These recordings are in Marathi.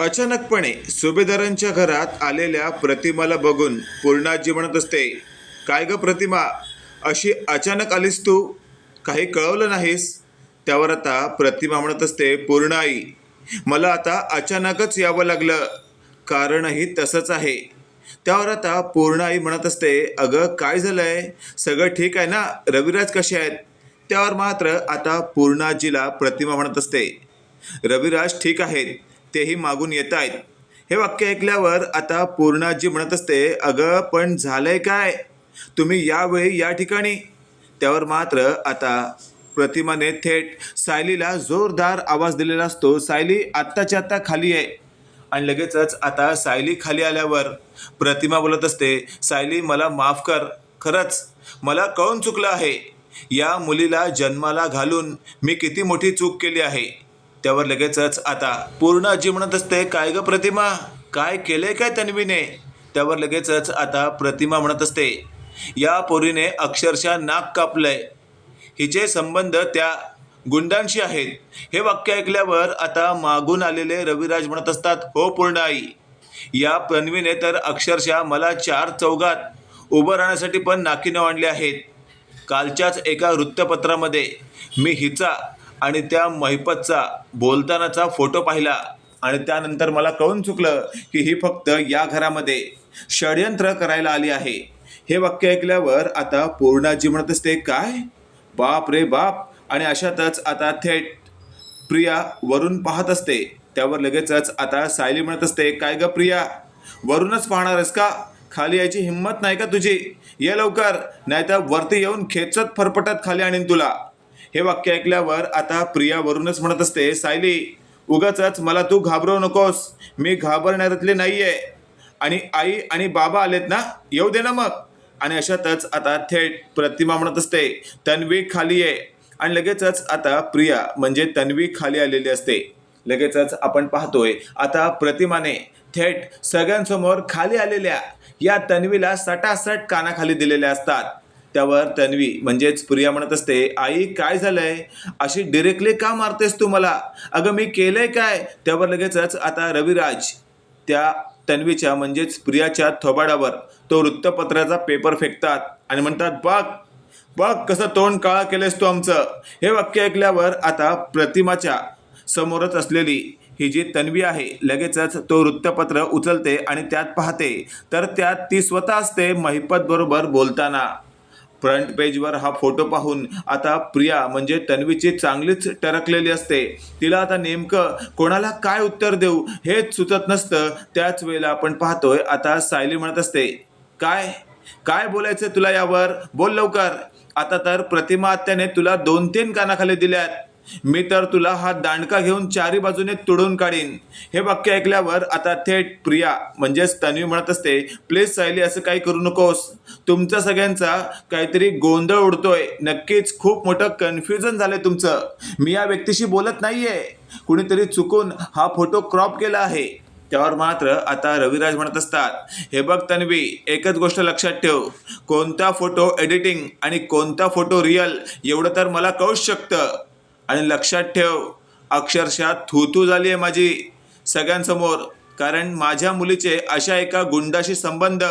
अचानकपणे सुभेदारांच्या घरात आलेल्या प्रतिमाला बघून पूर्णाजी म्हणत असते काय ग प्रतिमा? अशी अचानक आलीस तू? काही कळवलं नाहीस? त्यावर आता प्रतिमा म्हणत असते पूर्णाई मला आता अचानकच यावं लागलं. कारणही तसंच आहे. त्यावर आता पूर्णाई म्हणत असते अगं काय झालंय? सगळं ठीक आहे ना? रविराज कसे आहेत? त्यावर मात्र आता पूर्णाजीला प्रतिमा म्हणत असते रविराज ठीक आहेत. तेही मागून येत आहेत. हे वाक्य ऐकल्यावर आता पूर्णाजी म्हणत असते अगं पण झालंय काय? तुम्ही यावेळी या ठिकाणी. त्यावर मात्र आता प्रतिमाने थेट सायलीला जोरदार आवाज दिलेला असतो सायली आत्ताच्या आत्ता खाली आहे आणि लगेचच आता सायली खाली आल्यावर प्रतिमा बोलत असते सायली मला माफ कर. खरंच मला कळून चुकलं आहे. या मुलीला जन्माला घालून मी किती मोठी चूक केली आहे. त्यावर लगेचच आता पूर्ण आजी म्हणत असते काय ग प्रतिमा? काय केलंय काय तन्वीने? त्यावर लगेचच आता प्रतिमा म्हणत असते या पोरीने अक्षरशः नाक कापलंय. हिचे संबंध त्या गुंडांशी आहेत. हे वाक्य ऐकल्यावर आता मागून आलेले रविराज म्हणत असतात हो पूर्ण आई या तन्वीने तर अक्षरशः मला चार चौघात उभं राहण्यासाठी पण नाकीनं आणले आहेत. कालच्याच एका वृत्तपत्रामध्ये मी हिचा आणि त्या महिपतचा बोलतानाचा फोटो पाहिला आणि त्यानंतर मला कळून चुकलं की ही फक्त या घरामध्ये षडयंत्र करायला आली आहे. हे वाक्य ऐकल्यावर आता पूर्णाजी म्हणत असते काय? बाप रे बाप! आणि अशातच आता थेट प्रिया वरून पाहत असते. त्यावर लगेचच आता सायली म्हणत असते काय ग प्रिया? वरूनच पाहणार आहेस का? खाली यायची हिंमत नाही का तुझी? ये लवकर नाहीतर वरती येऊन खेचत फरफटत खाली आणीन तुला. हे वाक्य ऐकल्यावर आता प्रिया वरूनच म्हणत असते सायली उगाच मला तू घाबरवू नकोस. मी घाबरणाऱ्यातले आहे आणि आई आणि बाबा आलेत ना? येऊ दे ना मग. आणि अशातच आता थेट प्रतिमा म्हणत असते तन्वी खाली आहे आणि लगेचच आता प्रिया म्हणजे तन्वी खाली आलेली असते. लगेचच आपण पाहतोय आता प्रतिमाने थेट सगळ्यांसमोर खाली आलेल्या या तन्वीला सटासट कानाखाली दिलेल्या असतात. त्यावर तन्वी म्हणजेच प्रिया म्हणत असते आई काय झालंय? अशी डिरेक्टली का मारतेस तू मला? अगं मी केलंय काय? त्यावर लगेचच आता रविराज त्या तन्वीच्या म्हणजेच प्रियाच्या थोबाडावर तो वृत्तपत्राचा पेपर फेकतात आणि म्हणतात बघ बघ कसं तोंड काळा केलेस तू आमचं. हे वाक्य ऐकल्यावर आता प्रतिमाच्या समोरच असलेली ही जी तन्वी आहे लगेचच तो वृत्तपत्र उचलते आणि त्यात पाहते. तर त्यात ती स्वतः असते महिपत बरोबर बोलताना. फ्रंट पेजवर हा फोटो पाहून आता प्रिया म्हणजे तन्वीची चांगलीच टरकलेली असते. तिला आता नेमकं कोणाला काय उत्तर देऊ हेच सुचत नसतं. त्याच वेळेला आपण पाहतोय आता सायली म्हणत असते काय? काय बोलायचं तुला यावर? बोल लवकर. आता तर प्रतिमा आत्याने तुला दोन तीन कानाखाली दिल्यात. मी तर तुला हा दांडका घेऊन चारी बाजूने तुडून काढीन. हे वाक्य ऐकल्यावर आता थेट प्रिया म्हणजेच तन्वी म्हणत असते प्लीज सायली असं काही करू नकोस. तुमचा सगळ्यांचा काहीतरी गोंधळ उडतोय. नक्कीच खूप मोठं कन्फ्युजन झालंय तुमचं. मी या व्यक्तीशी बोलत नाहीये. कुणीतरी चुकून हा फोटो क्रॉप केला आहे. त्यावर मात्र आता रविराज म्हणत असतात हे बघ तन्वी एकच गोष्ट लक्षात ठेव. कोणता फोटो एडिटिंग आणि कोणता फोटो रिअल एवढं तर मला कळूच शकतं. आणि लक्षात ठेव अक्षरशः थूथू झाली आहे माझी सगळ्यांसमोर. कारण माझ्या मुलीचे अशा एका गुंडाशी संबंध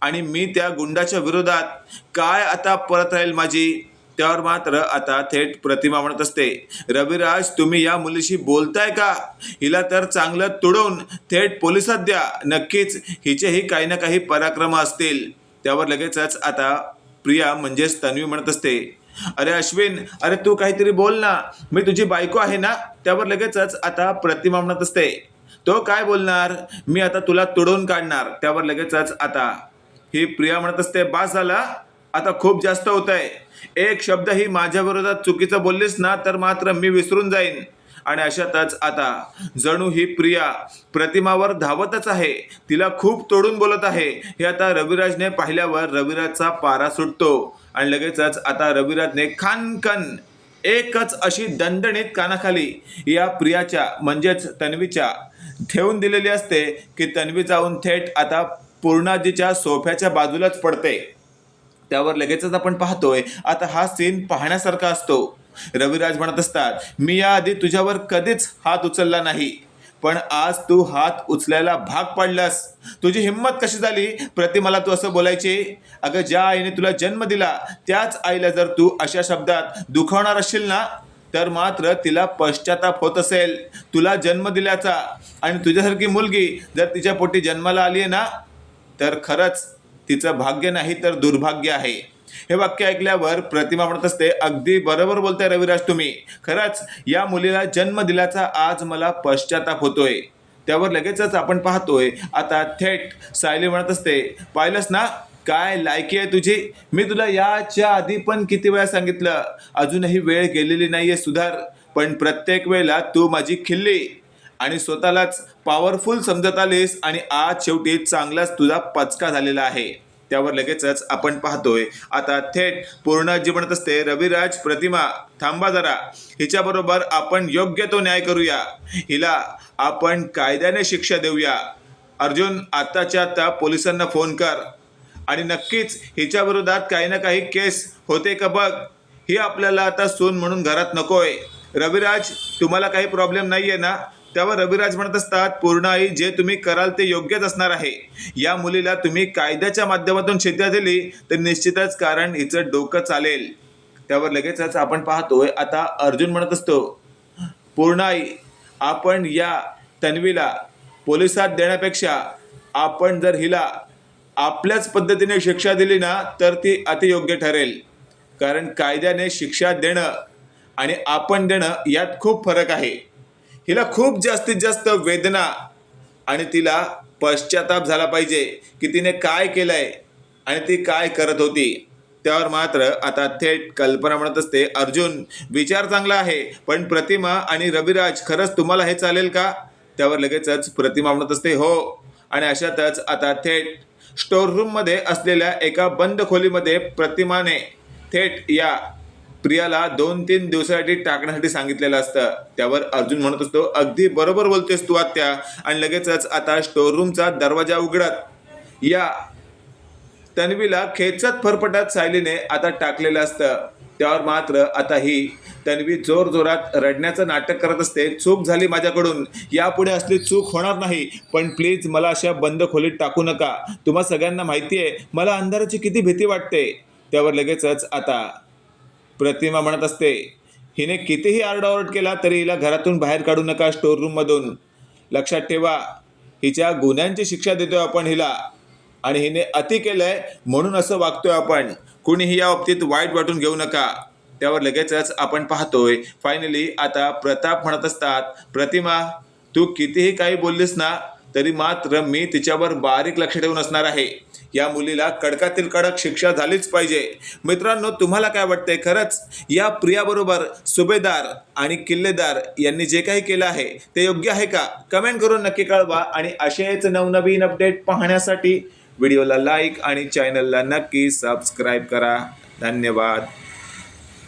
आणि मी त्या गुंडाच्या विरोधात काय आता परत राहील माझी? त्यावर मात्र आता थेट प्रतिमा म्हणत असते. रविराज तुम्ही या मुलीशी बोलताय का? हिला तर चांगलं तुडवून थेट पोलिसात द्या. नक्कीच हिचेही काही ना काही पराक्रम असतील. त्यावर लगेचच आता प्रिया म्हणजेच तन्वी म्हणत असते. अरे अश्विन अरे तू काहीतरी बोल ना. मी तुझी बायको आहे ना त्यावर लगेचच आता प्रतिमा म्हणत असते. तो काय बोलणार? मी आता तुला तुडवून काढणार त्यावर लगेचच आता. ही प्रिया म्हणत असते बास झाला आता खूप जास्त होत आहे एक शब्दही माझ्या विरोधात चुकीचं बोललीस ना तर मात्र मी विसरून जाईन. आणि अशातच आता जणू ही प्रिया प्रतिमावर धावतच आहे. तिला खूप तोडून बोलत आहे. हे आता रविराजने पाहिल्यावर रविराजचा पारा सुटतो. आणि लगेचच आता रविराजने खानकन एकच अशी दणदणीत कानाखाली या प्रियाच्या म्हणजेच तन्वीच्या ठेवून दिलेली असते की तन्वी जाऊन थेट आता पूर्णाजीच्या सोफ्याच्या बाजूलाच पडते. त्यावर लगेचच आपण पाहतोय आता हा सीन पाहण्यासारखा असतो. रविराज म्हणत असतात मी याआधी तुझ्यावर कधीच हात उचलला नाही पण आज तू हात उचलायला भाग पाडलास. तुझी हिंमत कशी झाली? प्रतिमाला तू असं बोलायचे अगं ज्या आईने तुला जन्म दिला त्याच आईला जर तू अशा शब्दात दुखावणार असशील ना तर मात्र तिला पश्चाताप होत असेल. तुला जन्म दिल्याचा आणि तुझ्यासारखी मुलगी जर तिच्या पोटी जन्माला आली आहे ना तर खरंच तिचं भाग्य नाही तर दुर्भाग्य आहे. हे वाक्य ऐकल्यावर प्रतिमा म्हणत असते अगदी बरोबर बोलताय रविराज तुम्ही. खरंच या मुलीला जन्म दिल्याचा आज मला पश्चाताप होतोय. त्यावर लगेचच आपण पाहतोय. आता थेट सायली म्हणत असते पाहिलंस ना काय लायकी आहे तुझी? मी तुला याच्या आधी पण किती वेळा सांगितलं अजूनही वेळ गेलेली नाहीये सुधार पण प्रत्येक वेळेला तू माझी खिल्ली. आणि स्वतःलाच पॉवरफुल समजत आलीस आणि आज शेवटी चांगलाच तुझा पचका झालेला आहे. त्यावर लगेचच आपण पाहतोय. आता थेट पूर्ण जी म्हणत असते रविराज प्रतिमा. थांबा जरा. हिच्याबरोबर आपण योग्य तो न्याय करूया. हिला आपण कायद्याने शिक्षा देऊया. अर्जुन आत्ताच्या आता पोलिसांना फोन कर. आणि नक्कीच हिच्या विरोधात काही ना काही केस होते का बघ. ही आपल्याला आता सून म्हणून घरात नकोय. रविराज तुम्हाला काही प्रॉब्लेम नाहीये ना? त्यावर रविराज म्हणत असतात पूर्ण आई जे तुम्ही कराल ते योग्यच असणार आहे. या मुलीला तुम्ही कायद्याच्या माध्यमातून शिक्षा दिली तर निश्चितच कारण हिचं डोकं चालेल. त्यावर लगेचच आपण पाहतोय आता अर्जुन म्हणत असतो पूर्ण आई आपण या तन्वीला पोलिसात देण्यापेक्षा आपण जर हिला आपल्याच पद्धतीने शिक्षा दिली ना तर ती अतियोग्य ठरेल. कारण कायद्याने शिक्षा देणं आणि आपण देणं यात खूप फरक आहे. हिला खूप जास्तीत जास्त वेदना आणि तिला पश्चाताप झाला पाहिजे की तिने काय केलंय आणि ती काय करत होती. त्यावर मात्र आता थेट कल्पना म्हणत असते अर्जुन विचार चांगला आहे पण प्रतिमा आणि रविराज खरंच तुम्हाला हे चालेल का? त्यावर लगेचच प्रतिमा म्हणत असते हो. आणि अशातच आता थेट स्टोर रूममध्ये असलेल्या एका बंद खोलीमध्ये प्रतिमाने थेट या प्रियाला दोन तीन दिवसासाठी टाकण्यासाठी सांगितलेलं असतं. त्यावर अर्जुन म्हणत असतो अगदी बरोबर बोलतेस तू आत्या. आणि लगेचच आता स्टोर रूमचा दरवाजा उघडत. या तन्वीला खेचत फरफटत सायलीने आता टाकलेलं असतं. त्यावर मात्र आता ही तन्वी जोर जोरात रडण्याचं नाटक करत असते. चूक झाली माझ्याकडून. यापुढे असली चूक होणार नाही. पण प्लीज मला अशा बंद खोलीत टाकू नका. तुम्हा सगळ्यांना माहिती आहे मला अंधाराची किती भीती वाटते. त्यावर लगेचच आता प्रतिमा म्हणत असते हिने कितीही आरडाओरड केला तरी हिला घरातून बाहेर काढू नका स्टोर रूममधून लक्षात ठेवा हिच्या गुन्ह्यांची शिक्षा देतोय आपण हिला आणि हिने अति केलंय म्हणून असं वागतोय आपण. कुणीही या बाबतीत वाईट वाटून घेऊ नका. त्यावर लगेचच आपण पाहतोय फायनली आता प्रताप म्हणत असतात प्रतिमा तू कितीही काही बोललीस ना तरी मात्र मी तिच्यावर बारीक लक्ष ठेवून असणार आहे. या मुलीला कडकातील कडक शिक्षा झालीच पाहिजे. मित्रांनो तुम्हाला काय वाटतंय? खरंच या प्रियाबरोबर सुभेदार आणि किल्लेदार यांनी जे काही केलं आहे ते योग्य आहे का? कमेंट करून नक्की कळवा आणि असेच नवनवीन अपडेट पाहण्यासाठी व्हिडिओला लाईक आणि चॅनलला नक्की सबस्क्राईब करा. धन्यवाद.